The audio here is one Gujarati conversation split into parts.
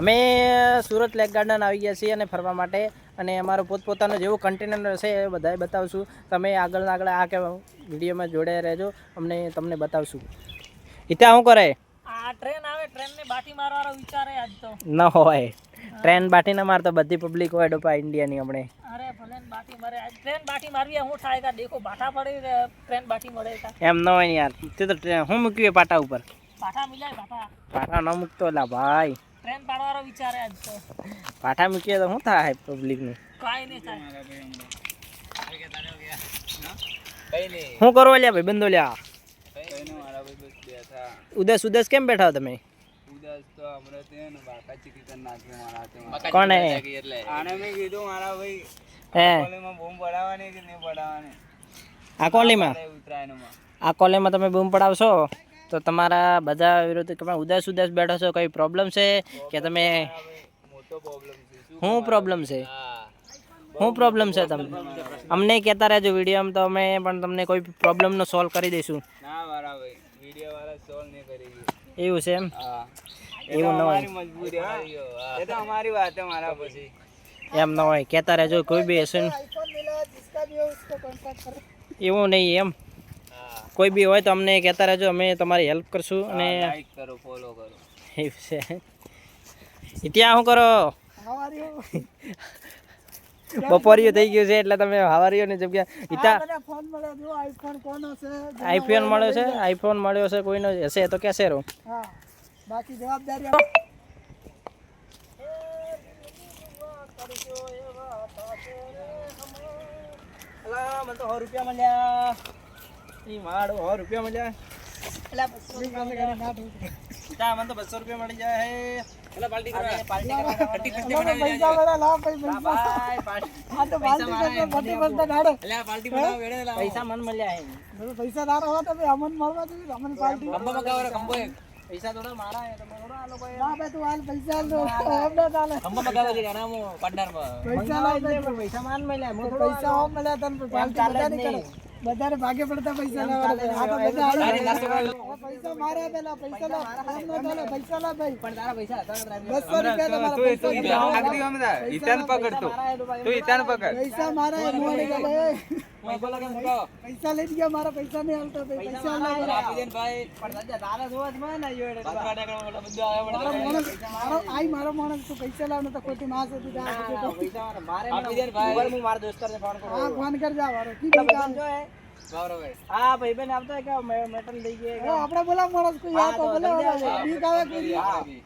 અમે સુરત લેક ગાર્ડન આવી ગયા છીએ અને ફરવા માટે અને અમારો પોતપોતાનો જેવો કન્ટેનર હશે એ બધાએ બતાવશું. તમે આગળ આગળ આ કે વિડીયોમાં જોડે રહેજો. અમને તમને બતાવશું. ઇતા શું કરે? આ ટ્રેન આવે ટ્રેનને બાટી મારવાનો વિચાર આજ તો. ન હોય. ટ્રેન બાટી ના મારતો બધી પબ્લિક હોય ડોપા ઇન્ડિયાની આપણે અરે ભલે બાટી મારે. આજ ટ્રેન બાટી મારવી હું થાય કા? દેખો બાટા પડે ટ્રેન બાટી મળે એમ ન હોય યાર. તે તો ટ્રેન હું મૂક્યું પાટા ઉપર? બાટા મિલાય પાટા ન મૂકતો લા ભાઈ. ટ્રેન પાડવાનો વિચારે હે આજ તો. પાઠા મૂકીએ તો શું થાય પબ્લિકનું કાંઈ નહીં થાય. શું કરો લ્યા ભાઈ બંધો લ્યા? ઉદાસ ઉદાસ કેમ બેઠા છો તમે? કોને હે? આ કોલીમાં આ કોલેજમાં તમે બૂમ પડાવશો? તો તમારા બધા વિરુદ્ધ તમે ઉદાસ ઉદાસ બેઠો છો કઈ પ્રોબ્લેમ છે? કે તમે શું પ્રોબ્લેમ છે? શું પ્રોબ્લેમ છે તમને? અમને કહેતા રહેજો વિડીયોમાં તો અમે પણ તમને કોઈ પ્રોબ્લેમનો સોલ્વ કરી દઈશું. એવું છે એમ? એવું ન હોય. એમ ન હોય. કહેતા રહેજો કોઈ બી હશે એવું નહીં એમ. કોઈ બી હોય તો અમને કહેતા રહેજો અમે તમારી હેલ્પ કરશું અને એવું છે. ત્યાં શું કરો? બપોરિયું થઈ ગયું છે એટલે તમે હવારીઓની જગ્યા ઇતા ફોન આઈફોન કોનો છે આઈફોન મળ્યો છે આઈફોન મળ્યો છે કોઈનો હશે તો કહેશે રહો બાકી જવાબદારી મને તો સો રૂપિયા મળ્યા. ઈ માડો સો રૂપિયા મળ્યા મને તો બસો રૂપિયા મળી જાય પૈસા મને મળ્યા હે? પૈસા તારો હોત તો અમન મળવા જોઈએ અમન પાર્ટી કંબો મગાવો કંબો એક. પૈસા થોડા મારા હે તમે થોડા આ લોકો ના બે તું હાલ પૈસા લો અમને તાલે કંબો મગાવો અનામો પાર્ટનરમાં પૈસા લાવ પૈસા માન મળ્યા. મો પૈસા હો મળ્યા તને પાર્ટી બધા નહીં. બધાને ભાગે પડતા પૈસા. હવે પૈસા મારા પેલા પૈસા પૈસા લા ભાઈ પણ તારા પૈસા હતા બસો રૂપિયા તમારા પૈસા પૈસા મારા. પૈસા લઈ ગયા મારા પૈસા નહીં હાલતા ભાઈ. પૈસા લા મારો માણસ મારો આઈ મારો માણસ તું પૈસા લાવ ને તો ખોટી માસ હતી મારા આ બધું તો. હા ફોન કરજા મારો. કી પૈસા હા ભાઈ બેન આવતા કે મેટલ લઈ ગયા ઓ આપણે બોલા માણસ કોઈ આ તો બોલે બીક આવે કોઈ. દી.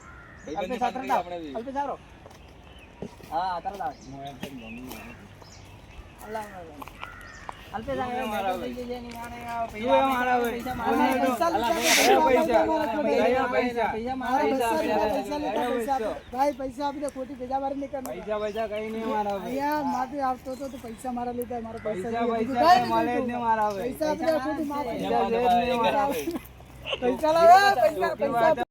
અલ્પેશ આ તરત આવ. અલ્પેશ આવરો. હા તરત આવ. અલ્લાહ. પૈસા પૈસા મારા મારા પૈસા. પૈસા મારા પૈસા પૈસા પૈસા પૈસા. આપો. પૈસા. આપી દે ખોટી મારી નહીં કરવાની. અહીંયા માફી આપતો હતો તો પૈસા મારા લીધા મારા પૈસા નહીં. કાંઈ પૈસા આપી દે ખોટી માફી. પૈસા લાવો પૈસા પૈસા.